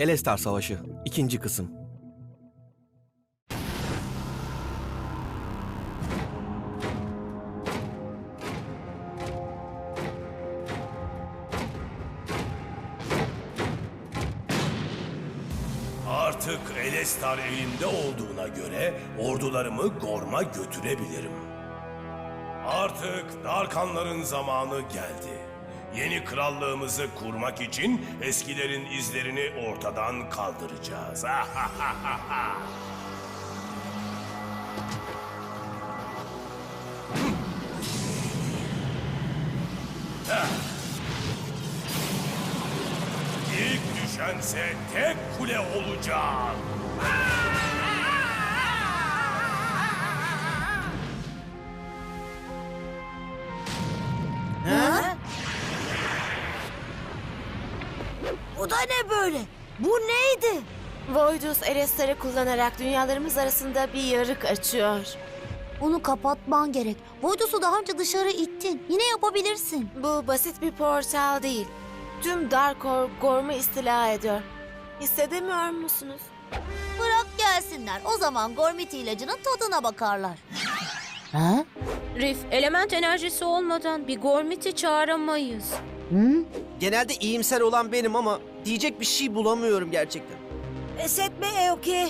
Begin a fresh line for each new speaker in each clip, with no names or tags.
Elestar Savaşı 2. Kısım
Artık Elestar elimde olduğuna göre ordularımı Gorm'a götürebilirim. Artık Darkanların zamanı geldi. Yeni krallığımızı kurmak için eskilerin izlerini ortadan kaldıracağız. İlk düşense tek kule olacak.
Böyle? Bu neydi?
Voidus Erestar'ı kullanarak dünyalarımız arasında bir yarık açıyor.
Onu kapatman gerek. Voidus'u daha önce dışarı ittin. Yine yapabilirsin.
Bu basit bir portal değil. Tüm Darkor Gorm'u istila ediyor. Hissedemiyor musunuz?
Bırak gelsinler. O zaman Gormit ilacının tadına bakarlar. Ha?
Rif, element enerjisi olmadan bir gormiti çağıramayız.
Genelde iyimser olan benim ama diyecek bir şey bulamıyorum gerçekten.
Pes etme Eoki.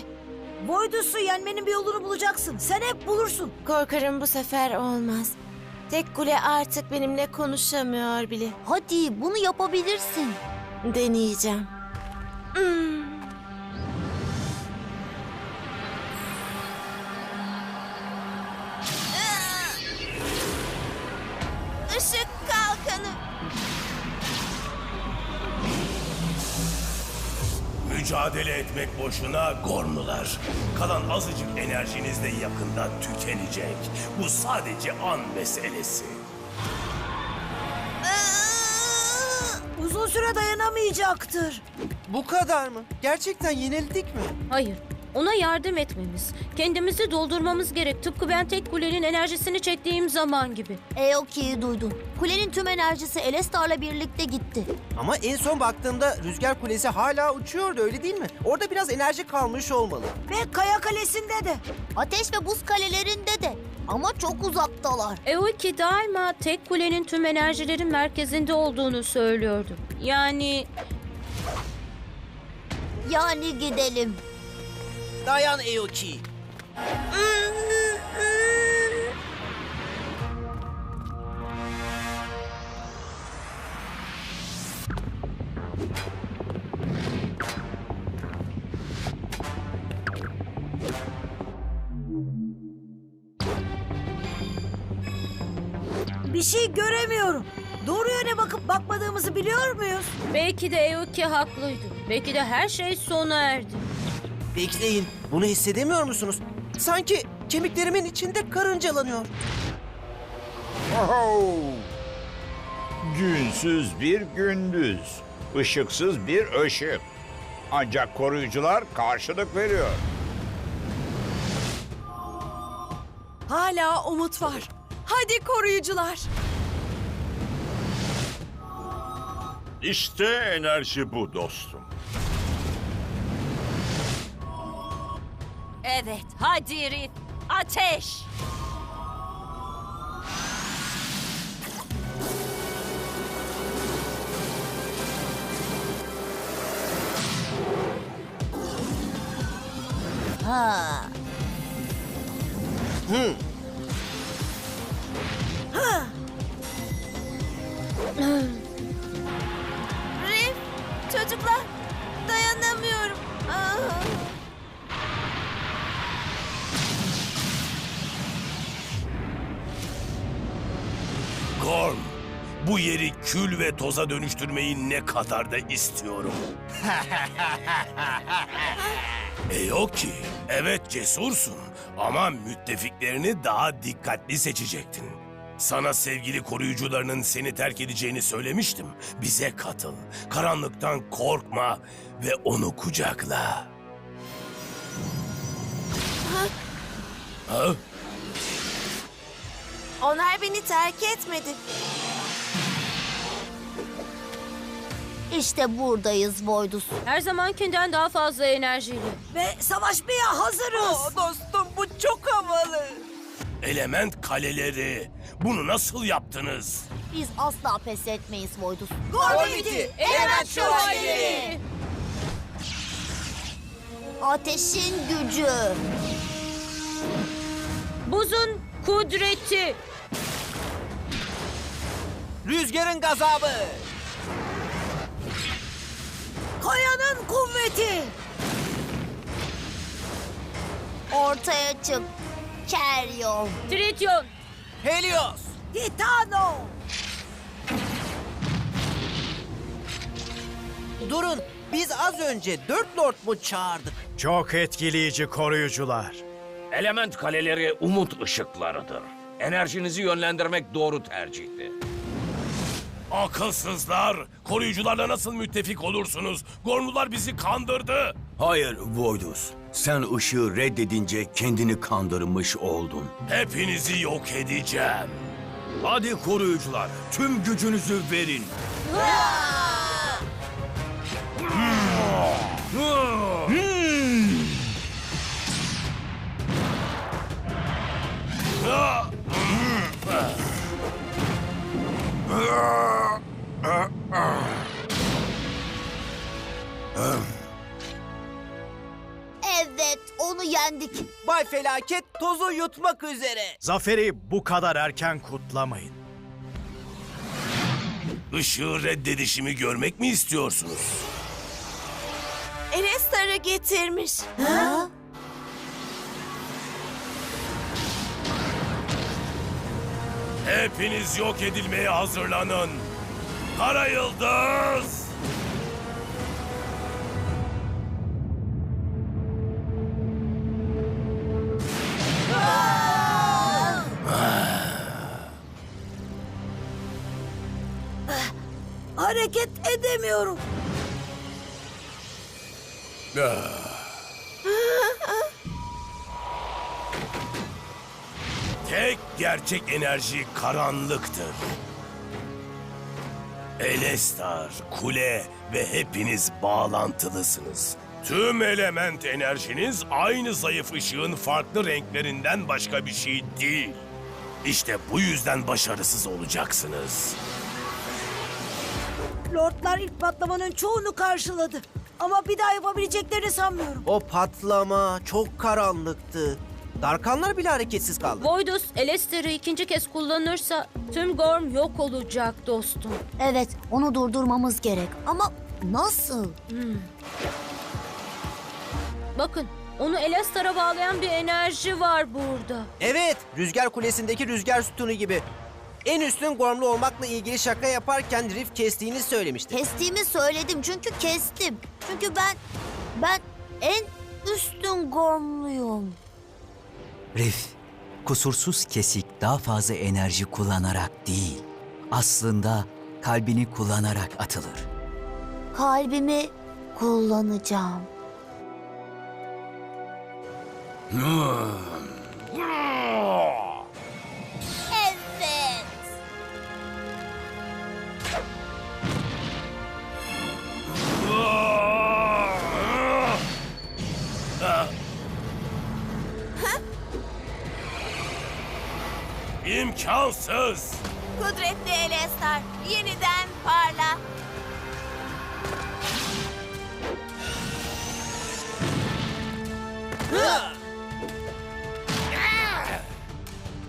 Voidus'u yenmenin bir yolunu bulacaksın. Sen hep bulursun.
Korkarım bu sefer olmaz. Tek kule artık benimle konuşamıyor bile.
Hadi bunu yapabilirsin.
Deneyeceğim. Hmm.
Mücadele etmek boşuna Gormlular. Kalan azıcık enerjiniz de yakında tükenecek. Bu sadece an meselesi.
Uzun süre dayanamayacaktır.
Bu kadar mı? Gerçekten yenildik mi?
Hayır, ona yardım etmemiz, kendimizi doldurmamız gerek. Tıpkı ben tek kulenin enerjisini çektiğim zaman gibi.
Eoki'yi duydun. Kulenin tüm enerjisi Elestar'la birlikte gitti.
Ama en son baktığımda rüzgar kulesi hala uçuyordu öyle değil mi? Orada biraz enerji kalmış olmalı.
Ve Kaya Kalesi'nde de. Ateş ve buz kalelerinde de. Ama çok uzaktalar.
Eoki daima tek kulenin tüm enerjilerin merkezinde olduğunu söylüyordu. Yani
Yani gidelim.
Dayan Eoki.
Bir şey göremiyorum. Doğru yöne bakıp bakmadığımızı biliyor muyuz?
belki de Eoki haklıydı. Belki de her şey sona erdi.
Bekleyin. Bunu hissedemiyor musunuz? Sanki kemiklerimin içinde karıncalanıyor.
Oho! Günsüz bir gündüz, ışıksız bir ışık. Ancak koruyucular karşılık veriyor.
Hala umut var. Hadi koruyucular.
İşte enerji bu dostum.
Evet, hadi Rif. Ateş!
Ha.
Rif,
Gorm, bu yeri kül ve toza dönüştürmeyi ne kadar da istiyorum. Eyoki, evet cesursun ama müttefiklerini daha dikkatli seçecektin. Sana sevgili koruyucularının seni terk edeceğini söylemiştim. Bize katıl, karanlıktan korkma ve onu kucakla. Ha?
Onlar beni terk etmedi.
İşte buradayız Voidus.
Her zamankinden daha fazla enerjili.
Ve savaşmaya hazırız.
dostum bu çok havalı.
Element kaleleri. Bunu nasıl yaptınız?
Biz asla pes etmeyiz Voidus.
Gormiti,
Element Şövalyeleri! Ateşin gücü.
Buzun kudreti.
Rüzgarın gazabı.
Kayanın kuvveti.
Ortaya çık. Keryon.
Trityon.
Helios.
Titano.
Durun. Biz az önce dört lord mu çağırdık?
Çok etkileyici koruyucular.
Element kaleleri umut ışıklarıdır. Enerjinizi yönlendirmek doğru tercihti.
Akılsızlar. Koruyucularla nasıl müttefik olursunuz? Gormlular bizi kandırdı.
Hayır Voidus. Sen ışığı reddedince kendini kandırmış oldun.
Hepinizi yok edeceğim.
Hadi koruyucular, tüm gücünüzü verin.
Evet onu yendik.
Bay Felaket tozu yutmak üzere.
Zaferi bu kadar erken kutlamayın.
Işığı reddedişimi görmek mi istiyorsunuz?
Enestar'ı getirmiş.
Hepiniz yok edilmeye hazırlanın. Kara Yıldız!
Hareket edemiyorum.
Tek gerçek enerji karanlıktır. Elestar, kule ve hepiniz bağlantılısınız. Tüm element enerjiniz aynı zayıf ışığın farklı renklerinden başka bir şey değil. İşte bu yüzden başarısız olacaksınız.
Lordlar ilk patlamanın çoğunu karşıladı. Ama bir daha yapabileceklerini sanmıyorum.
O patlama çok karanlıktı. Darkanlar bile hareketsiz kaldı.
Voidus Elester'ı ikinci kez kullanırsa tüm Gorm yok olacak dostum.
Evet onu durdurmamız gerek. Ama nasıl?
Bakın onu Elestar'a bağlayan bir enerji var burada.
Evet, rüzgar kulesindeki rüzgar sütunu gibi. En üstün gormlu olmakla ilgili şaka yaparken Riff kestiğini söylemişti.
Kestiğimi söyledim çünkü kestim. Çünkü ben ben en üstün gormluyum.
Rif, kusursuz kesik daha fazla enerji kullanarak değil, aslında kalbini kullanarak atılır.
Kalbimi kullanacağım.
İmkansız!
Kudretli Elestar, yeniden parla.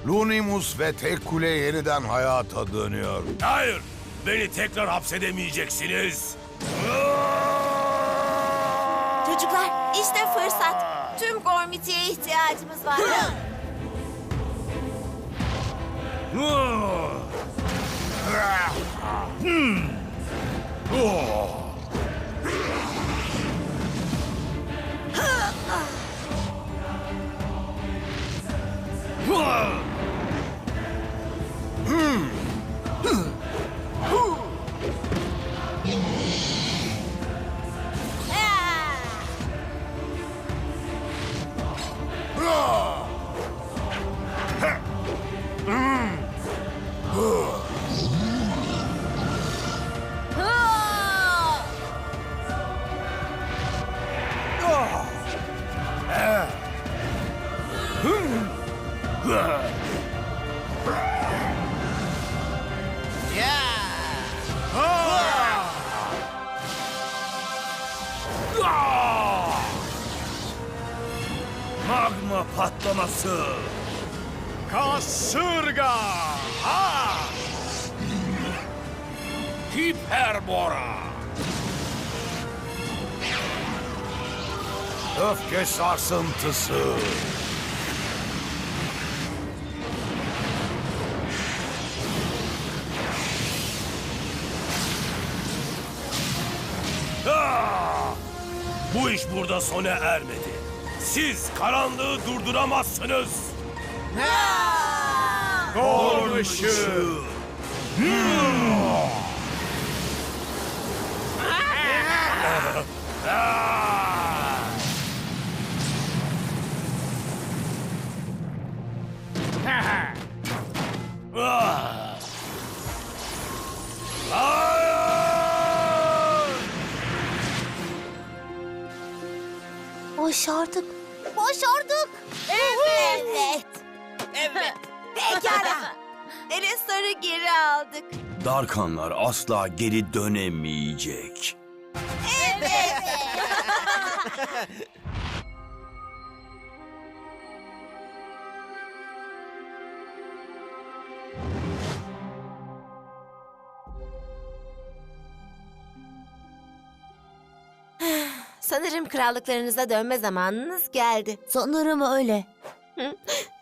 Lunimus ve tek kule yeniden hayata dönüyor.
Hayır, beni tekrar hapsedemeyeceksiniz.
Çocuklar, işte fırsat. Tüm Gormiti'ye ihtiyacımız var.
음.
어.
マ
グマパットマ
ス
カッシュルガー Ha!
Hiperbora.
Öfke sarsıntısı.
Ah! Bu iş burada sona ermedi. Siz karanlığı durduramazsınız.
Gol
Ah!
Başardık. Başardık. Evet.
Evet. Pekala. Elisar'ı geri aldık.
Darkanlar asla geri dönemeyecek.
Sanırım krallıklarınıza dönme zamanınız geldi.
Sanırım öyle.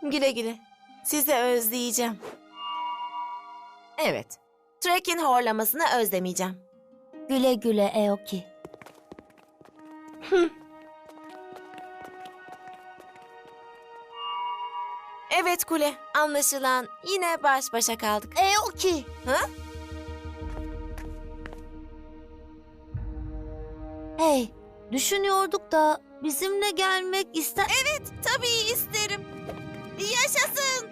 Güle güle. Sizi özleyeceğim. Evet. Trek'in horlamasını özlemeyeceğim.
Güle güle Eoki.
Evet kule. Anlaşılan yine baş başa kaldık.
Eoki.
Ha?
Hey, düşünüyorduk da bizimle gelmek ister...
Evet, tabii isterim. Yaşasın.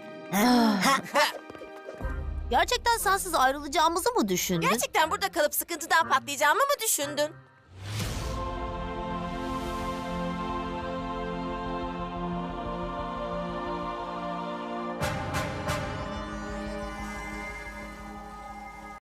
Gerçekten sensiz ayrılacağımızı mı düşündün?
Gerçekten burada kalıp sıkıntıdan patlayacağımı mı düşündün?